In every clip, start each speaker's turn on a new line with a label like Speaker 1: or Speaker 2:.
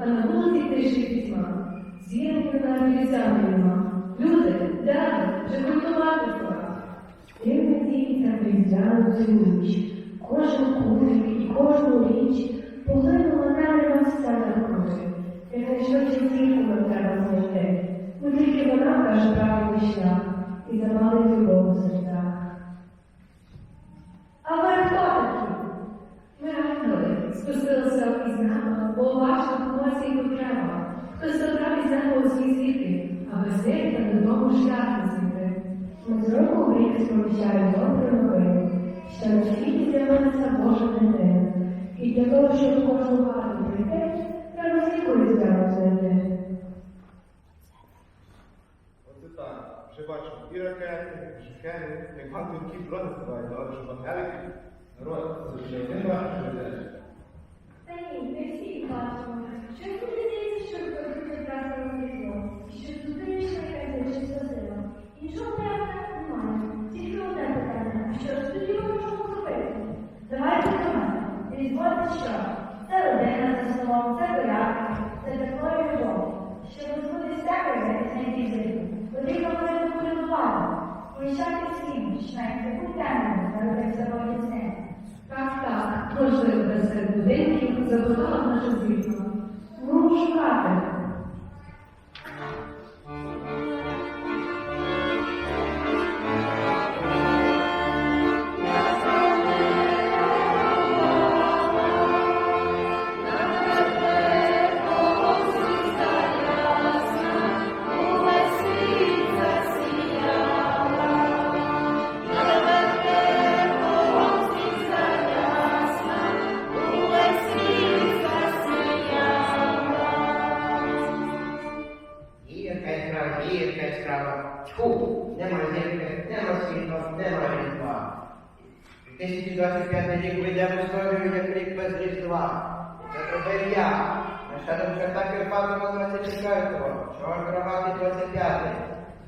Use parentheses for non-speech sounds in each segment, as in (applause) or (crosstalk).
Speaker 1: а на вулиці тиші пітьма, зірки на місцями нема. Люди, далі, вже готувати пора.
Speaker 2: Дивна тінця приїздяла цю ніч, кожен кутик і кожну річ поглинула наміра вся на крові, як найшвидше зірками треба знайти. Ну тільки вона каже правильний шлях і замалить любов у серцях.
Speaker 1: А ви хто такі? Ми рахнули, спустилися із нами бо у ваших комусь і потреба. Хтось забрав із неба у свій світи, а без них та додому шлях не знайти.
Speaker 2: Ми з року в рік сповіщаємо добру новину, що на світі з'явилася Божа дитина. І для того, щоб кожну хату прийти, треба світло різдвяну знайти.
Speaker 3: Оце так. Вже бачу і ракети, і шахеди, як вам тут ті дрони збивають, але що ангелики, народ, це вже один бачить людей.
Speaker 4: Та ні, не всі бачимо. Щось мені здається, що тут якраз розрізно. Що туди йшла якась нечиста сила. Іншого правда немає. Тільки одне питання. Що ж тоді ми можемо зробити? Давайте до мене. Різдво це що? Це родина за столом, це і Богісне.
Speaker 1: Так, можливо, без цих будинків забудова наша світло.
Speaker 2: Тому шукати.
Speaker 5: Зробив я. Нащадок Шахта Кирпатова 24-го, чорт рогатий 25-й.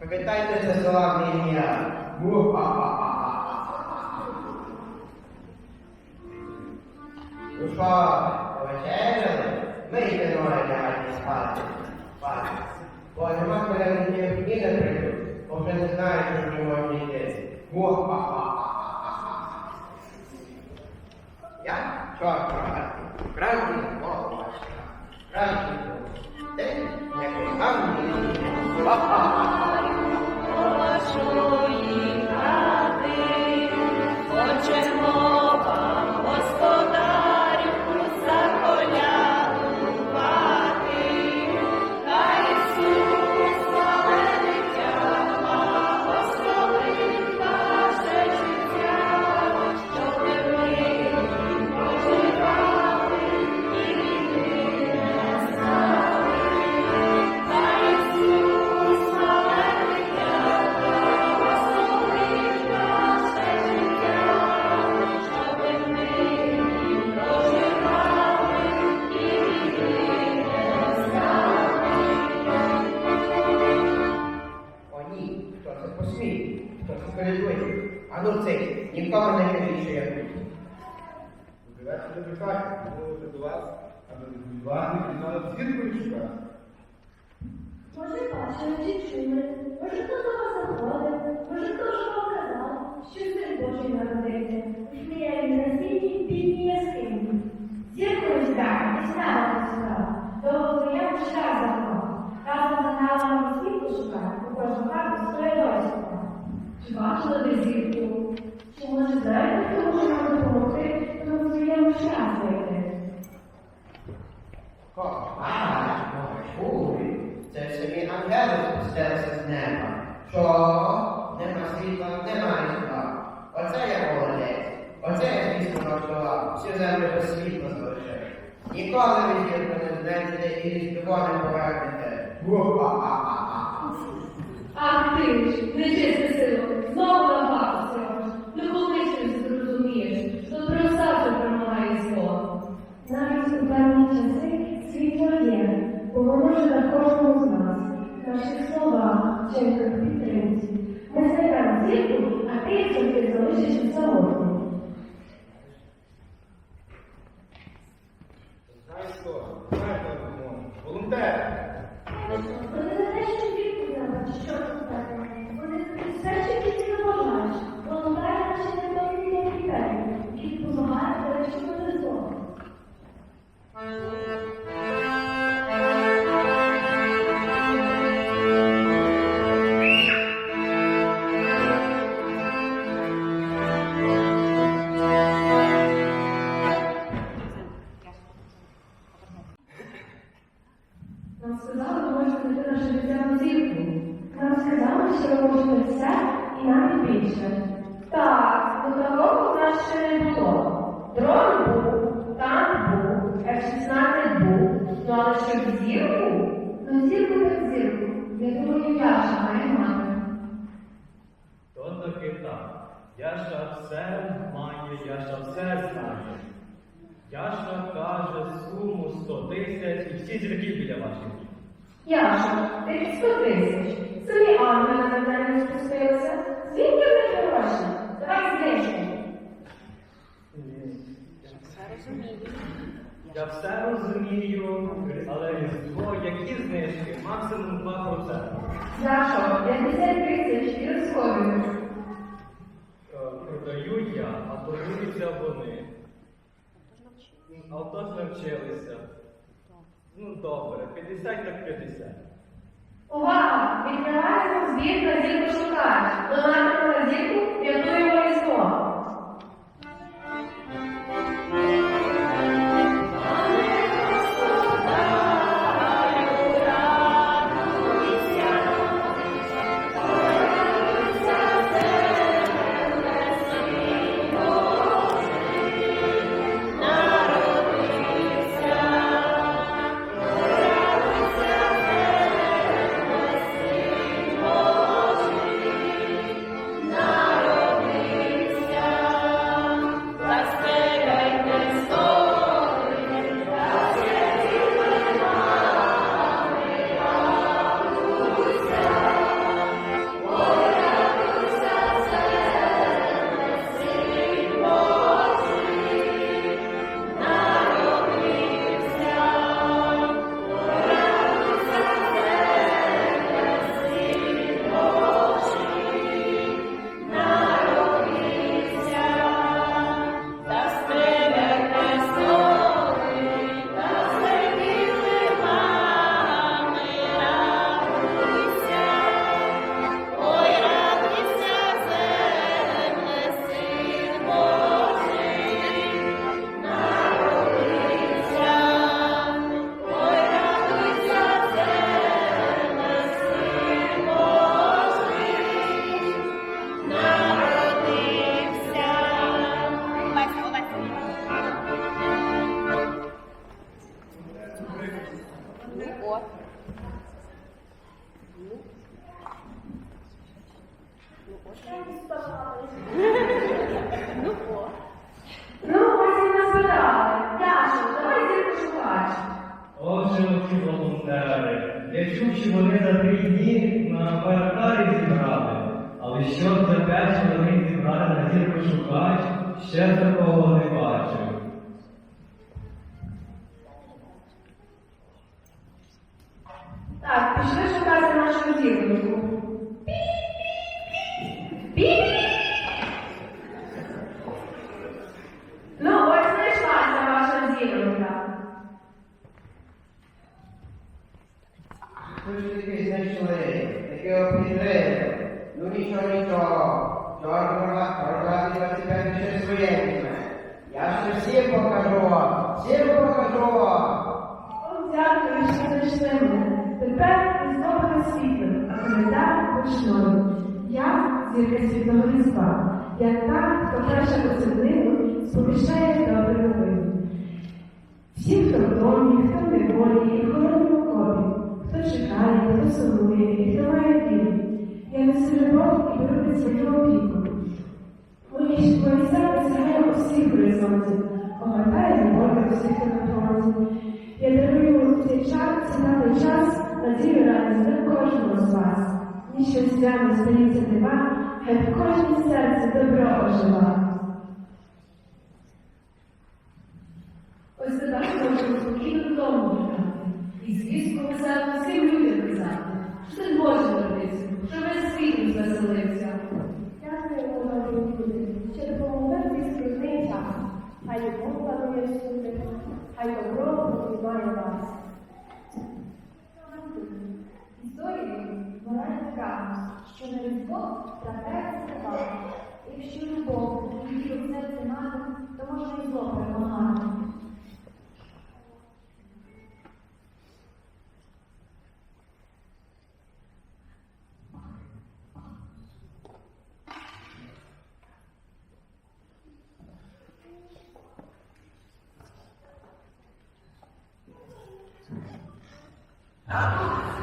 Speaker 5: Пам'ятайте це славне ім'я. Ну що, повечеряли? Вийти ноги лягайте спати. Спати. Бо нема перегляді ні не прийдуть, бо вже не знають, що можна йти. Му-ха-ха-ха-ха-ха. Я чорт рогатий. Справді, Ha ha ha! Посмів? Хто це передує? А ну цей, нікому не кажіть, що я тут.
Speaker 3: Добре, що ви кажете, ну, до вас, а до вас не знали зіркою шукати.
Speaker 4: Може, бачили чи чули, може, хто до вас заходив, може, хто ж вам казав, що син Божий народився, Віфлеємі на синій бідній яскині. Зіркою здати, і знала сюди, довго твоєму шлях заклав. Разом за налами своє дочка.
Speaker 1: Чи бачила ви зірку?
Speaker 2: Чи може знаєте, хто може нам допомогти, тому своєму?
Speaker 5: Кошмар, чуй. Це самі ангели спустилися з неба. Що? Нема світла, нема різдва. Оце я молодець. Оце я звісно влаштував. Всю землю без світла залишив. Ніколи ви зірку не знайдете і різдво не повернете. Гу-ха-ха-ха-ха.
Speaker 1: Ах ти ж, нечисте сило, знову силаш. Не коли зрозумієш, то просто перемагає зло.
Speaker 2: Навіть у певні часи світло є, бо на кожному з нас, Наші наших словах, вчинках, підтримці. Ми знайдемо зірку, а ти завжди залишишся самотнім.
Speaker 6: Каже суму 100 тисяч і всі зірки біля ваших.
Speaker 2: Яша, ти 100 тисяч. Самі ангели на мене спустилися. Звідки в них гроші? Давай знижку.
Speaker 6: Я все розумію, але різдво, які знижки, максимум 2%.
Speaker 4: За що? 50 тисяч і розходимо.
Speaker 6: Е, Продаю я, а торгуються вони. А отож навчилися. Ну добре, 50 так 50.
Speaker 4: Увага! Відкриваємо збір Ну, ось і назбирали. Яша, давай зірку шукач.
Speaker 6: Отже, ці волонтери. Я чув, що вони за три дні на Байрактарі зібрали. Але щоб за п'ять чоловік зібрали на зірку шукач, ще такого не бачив.
Speaker 2: Чекає, хто сумує, і хто має дім. Я несу любов і беру під опіку. Мої серця сягає усіх горизонтів, огортає любов хто на фронті. Я дарую цей час, цінний час, надію радість для кожного з вас. Ніщо свято стається дива, хай в кожній серці добро ожива.
Speaker 4: Ось тепер можемо спокійно додому вертати. І звістку весело всім людям казати, що це Божа традиція.
Speaker 7: що на різдво трапляється забава. Якщо любов і віру в серці мати, то можна і зло перемагати.
Speaker 8: Раз, (sighs) (sighs)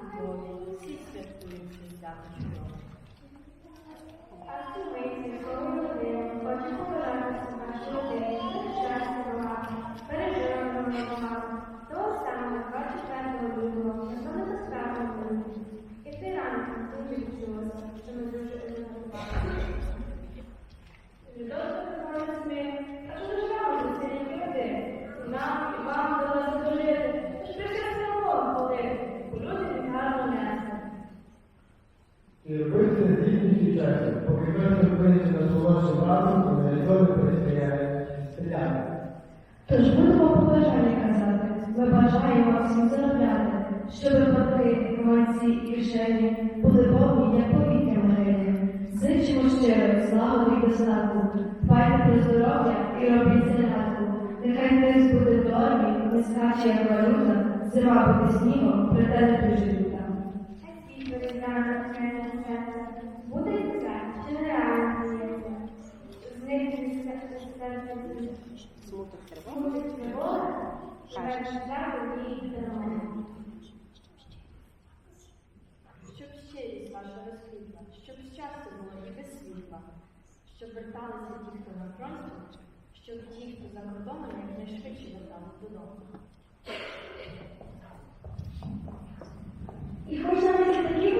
Speaker 9: Lord, insist that we have been done to you. Тож
Speaker 2: будемо побажання казати, ми бажаємо всім заробляти, щоб роботи, емоці і кишені були повні, як повітря житті. Зичимо щиро, славу і достатку, дбайте про здоров'я і робіть зарядку. Нехай тиск буде в нормі, не скаче, валюта, зима буде снігом.
Speaker 7: Світло різдвяне мене серце. Буде це, чи нереально здається? Зникне серце
Speaker 10: Щоб щирість ваша розквітла, щоб щастя було і без світла, щоб верталися ті, хто на фронті, щоб ті, хто за кордоном, якнайшвидше вертались додому.
Speaker 4: І хоч навіть такі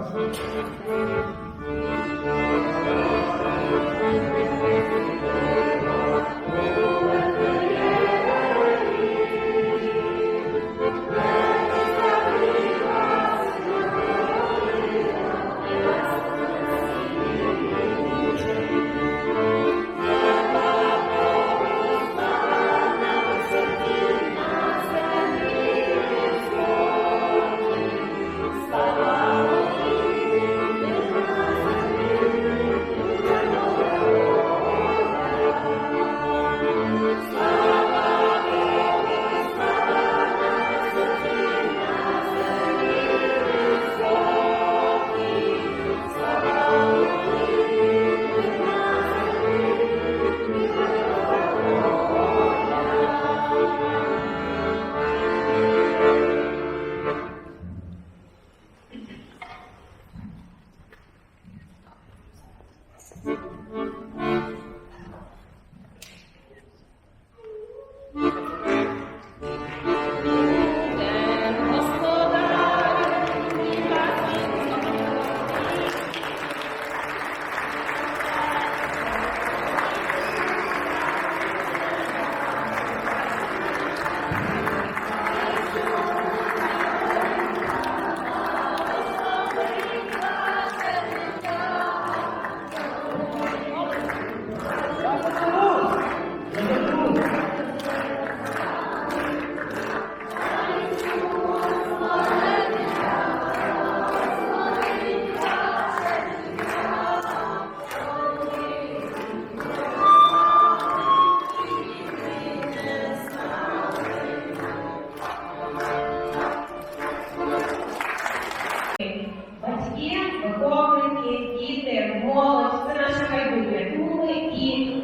Speaker 8: Thank you.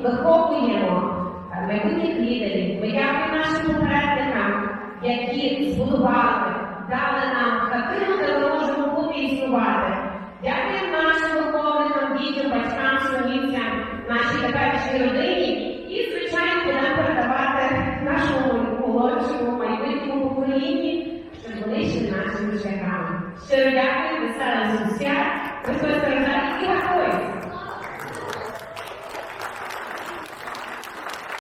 Speaker 11: Виховуємо майбутніх лідерів. Ми дякуємо нашим попередникам, які збудували, дали нам хатину, де ми можемо бути існувати.